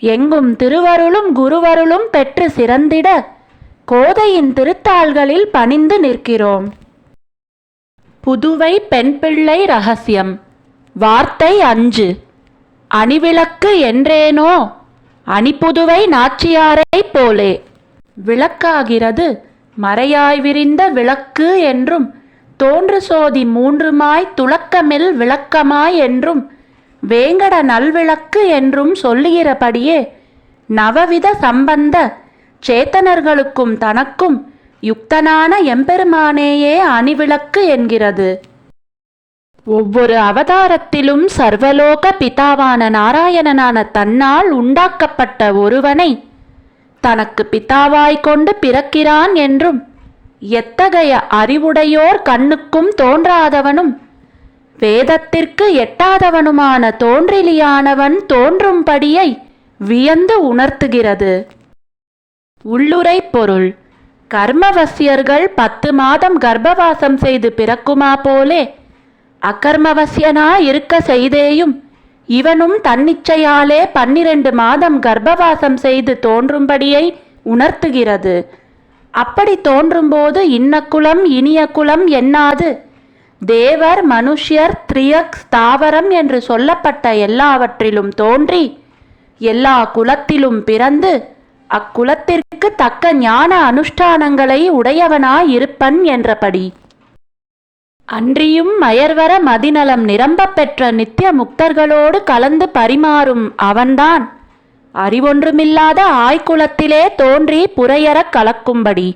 எங்கும் திருவருளும் குருவருளும் பெற்று சிறந்திட கோதையின் திருத்தாள்களில் பணிந்து நிற்கிறோம். புதுவை பெண் பிள்ளை ரகசியம். வார்த்தை அஞ்சு. அணிவிளக்கு என்றேனோ? அணிப்புதுவை நாச்சியாரைப் போலே. விளக்காகிறது மறையாய் விரிந்த விளக்கு என்றும் தோன்று சோதி மூன்றுமாய் துளக்கமில் விளக்கமாய் என்றும் வேங்கட நல்விளக்கு என்றும் சொல்லுகிறபடியே நவவித சம்பந்த சேத்தனர்களுக்கும் தனக்கும் யுக்தனான எம்பெருமானேயே அணிவிளக்கு என்கிறது. ஒவ்வொரு அவதாரத்திலும் சர்வலோக பிதாவான நாராயணனான தன்னால் உண்டாக்கப்பட்ட ஒருவனை தனக்கு பிதாவாய் கொண்டு பிறக்கிறான் என்றும் எத்தகைய அறிவுடையோர் கண்ணுக்கும் தோன்றாதவனும் வேதத்திற்கு எட்டாதவனுமான தோன்றிலியானவன் தோன்றும்படியை வியந்து உணர்த்துகிறது. உள்ளுரை பொருள். கர்மவசியர்கள் பத்து மாதம் கர்ப்பவாசம் செய்து பிறக்குமா போலே அக்கர்மவசியனா இருக்க செய்தேயும் இவனும் தன்னிச்சையாலே பன்னிரண்டு மாதம் கர்ப்பவாசம் செய்து தோன்றும்படியை உணர்த்துகிறது. அப்படி தோன்றும்போது இன்ன குலம் இனிய குலம் என்னாது? தேவர் மனுஷ்யர் த்ரியக் ஸ்தாவரம் என்று சொல்லப்பட்ட எல்லாவற்றிலும் தோன்றி எல்லா குலத்திலும் பிறந்து அக்குலத்திற்கு தக்க ஞான அனுஷ்டானங்களை உடையவனாய் இருப்பன் என்றபடி. அன்றியும் மயர்வர மதிநலம் நிரம்ப பெற்ற நித்திய முக்தர்களோடு கலந்து பரிமாறும் அவன்தான். அறிவொன்றுமில்லாத ஆய்குலத்திலே தோன்றி புறையறக் கலக்கும்படி.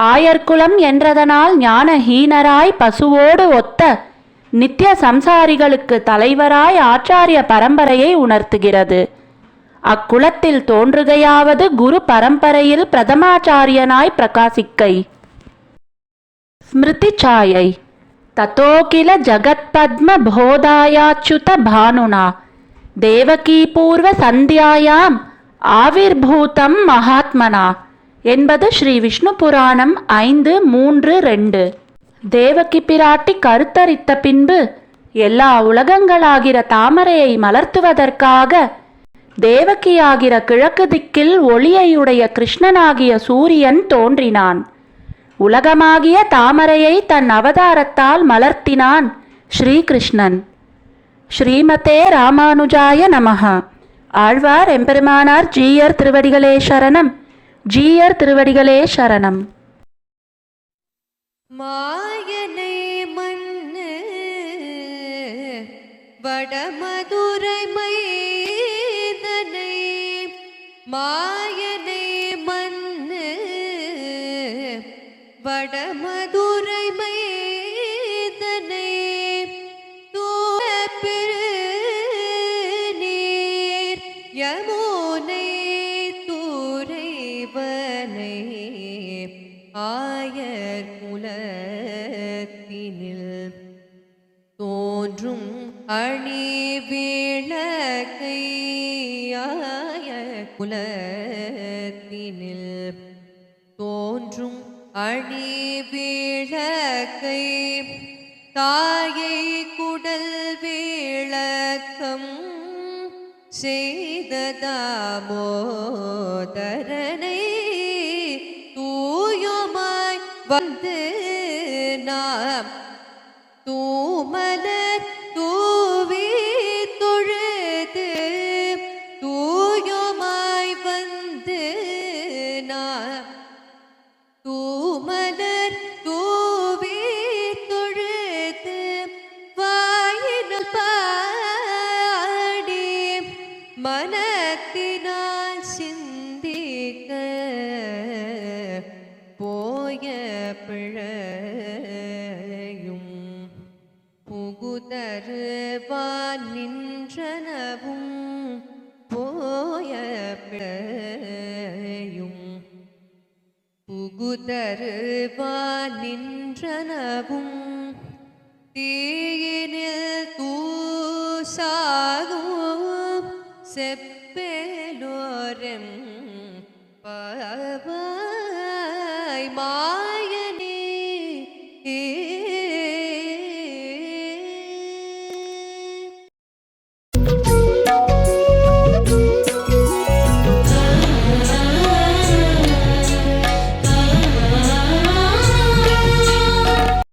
ஆயர்குலம் என்றதனால் ஞானஹீனராய் பசுவோடு ஒத்த நித்திய சம்சாரிகளுக்கு தலைவராய் ஆச்சாரிய பரம்பரையை உணர்த்துகிறது. அக்குலத்தில் தோன்றுகையாவது குரு பரம்பரையில் பிரதமாச்சாரியனாய் பிரகாசிக்கை. ஸ்மிருதிச்சாயை தத்தோகில ஜகத்பத்ம போதாயாச்சுத பானுனா. தேவகீபூர்வ சந்தியாயாம் ஆவிர்பூதம் மகாத்மனா. என்பது ஸ்ரீ விஷ்ணு புராணம் ஐந்து மூன்று ரெண்டு. தேவகி பிராட்டி கருத்தரித்த பின்பு எல்லா உலகங்களாகிற தாமரையை மலர்த்துவதற்காக தேவகியாகிற கிழக்கு திக்கில் ஒளியையுடைய கிருஷ்ணனாகிய சூரியன் தோன்றினான். உலகமாகிய தாமரையை தன் அவதாரத்தால் மலர்த்தினான் ஸ்ரீகிருஷ்ணன். ஸ்ரீமதே ராமானுஜாய நமஹ. ஆழ்வார் எம்பெருமானார் ஜீயர் திருவடிகளே சரணம். ஜீயர் திருவடிகளே சரணம். மாயனை மண்ணு வடமதுரை ஆயர் குலத்தினில் தோன்றும் அணி விளக்கை குலத்தினில் தோன்றும் அணி விளக்கை தாயை குடல் விளக்கம் செய்ததாமோதரனை. வந்து நாம் தூமலர் தூவி தொழுது தூயமாய் வந்து நாம் தூமலர் தூவி தொழுது வாயினால் பாடி மனத்தினார் புதருவான் நின்றனவும் போய பிழையும். புகுதருவான் நின்றனவும் தீயினில் தூசாகும் செப்பேலோரம் பவா